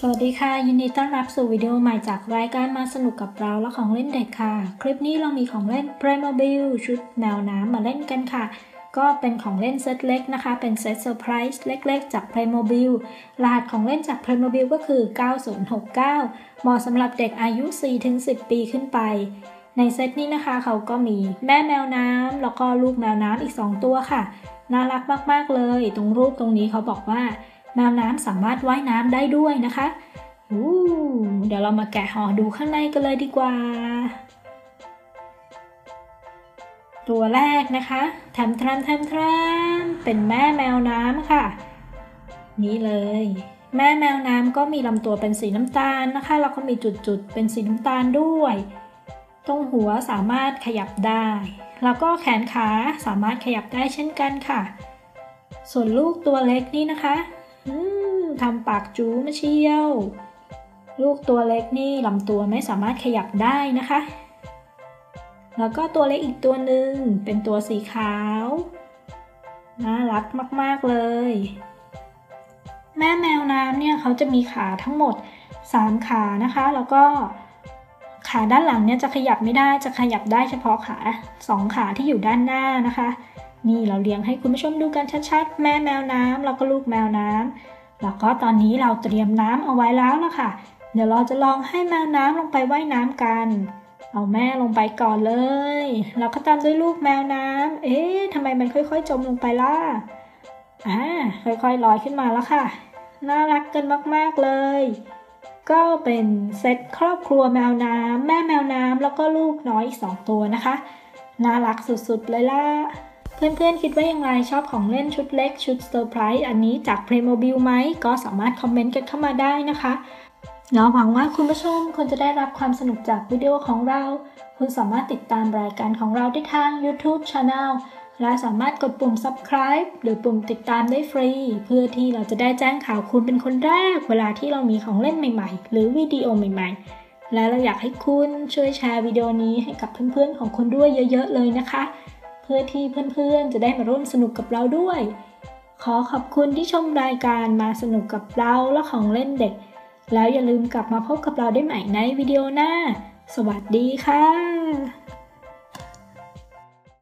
สวัสดีค่ะ ยินดีต้อนรับสู่วิดีโอใหม่จากรายการมาสนุกกับเราและของเล่นเด็กค่ะ คลิปนี้เรามีของเล่น Playmobil ชุดแมวน้ำมาเล่นกันค่ะ ก็เป็นของเล่นเซตเล็กนะคะ เป็นเซตเซอร์ไพรส์เล็กๆ จาก Playmobil รหัสของเล่นจาก Playmobil ก็คือ 9069 เหมาะสำหรับเด็กอายุ 4-10 ปีขึ้นไป ในเซตนี้นะคะเขาก็มีแม่แมวน้ำแล้วก็ลูกแมวน้ำอีก 2 ตัวค่ะ น่ารักมากๆเลย ตรงรูปตรงนี้เขาบอกว่า แมวน้ำสามารถว่ายน้ำได้ด้วยนะคะอู้เดี๋ยวเรามาแกะห่อดูข้างในกันเลยดีกว่า ตัวแรกนะคะแถมทรัมแถมทรัมเป็นแม่แมวน้ำค่ะ นี่เลย แม่แมวน้ำก็มีลำตัวเป็นสีน้ำตาลนะคะ แล้วก็มีจุดๆเป็นสีน้ำตาลด้วย ตรงหัวสามารถขยับได้ แล้วก็แขนขาสามารถขยับได้เช่นกันค่ะ ส่วนลูกตัวเล็กนี่นะคะ ทำปากจูมาเชียว ลูกตัวเล็กนี่ลำตัวไม่สามารถขยับได้นะคะ แล้วก็ตัวเล็กอีกตัวหนึ่งเป็นตัวสีขาว น่ารักมากๆเลย แม่แมวน้ำเนี่ยเขาจะมีขาทั้งหมด 3 ขานะคะ แล้วก็ขาด้านหลังเนี่ยจะขยับไม่ได้จะขยับได้เฉพาะขา 2 ขาที่อยู่ด้านหน้านะคะ นี่เราเลี้ยงให้คุณผู้ชมดูกันชัดๆ แม่แมวน้ำแล้วก็ลูกแมวน้ำแล้วก็ตอนนี้เราเตรียมน้ำเอาไว้แล้วนะคะ เดี๋ยวเราจะลองให้แมวน้ำลงไปไว่ายน้ำกัน เอาแม่ลงไปก่อนเลยแล้วก็ตามด้วยลูกแมวน้ำเอ๊ะทำไมมันค่อยๆ จมลงไปล่ะอ่าค่อยๆลอยขึ้นมาแล้วค่ะ น่ารักกันมากๆเลย ก็เป็นเซตครอบครัวแมวน้ำแม่แมวน้ำแล้วก็ลูกน้อยอีกสองตัวนะคะ น่ารักสุดๆเลยล่ะ เพื่อนๆคิดว่าอย่างไรชอบของเล่นชุดเล็กชุดเซอร์ไพรส์อันนี้จาก Playmobil ไหม ก็สามารถคอมเมนต์กันเข้ามาได้นะคะเราหวังว่าคุณผู้ชมควรจะได้รับความสนุกจากวิดีโอของเรา คุณสามารถติดตามรายการของเราได้ทาง YouTube Channel และสามารถกดปุ่ม subscribe หรือปุ่มติดตามได้ฟรี เพื่อที่เราจะได้แจ้งข่าวคุณเป็นคนแรก เวลาที่เรามีของเล่นใหม่ๆ หรือวิดีโอใหม่ๆ และเราอยากให้คุณช่วยแชร์วิดีโอนี้ให้กับเพื่อนๆของคุณด้วยเยอะ ๆ เลยนะคะ พื่อที่เพื่อนๆ จะได้มาร่วมสนุกกับเราด้วย ขอขอบคุณที่ชมรายการมาสนุกกับเราและของเล่นเด็ก แล้วอย่าลืมกลับมาพบกับเราได้ใหม่ในวิดีโอหน้า สวัสดีค่ะ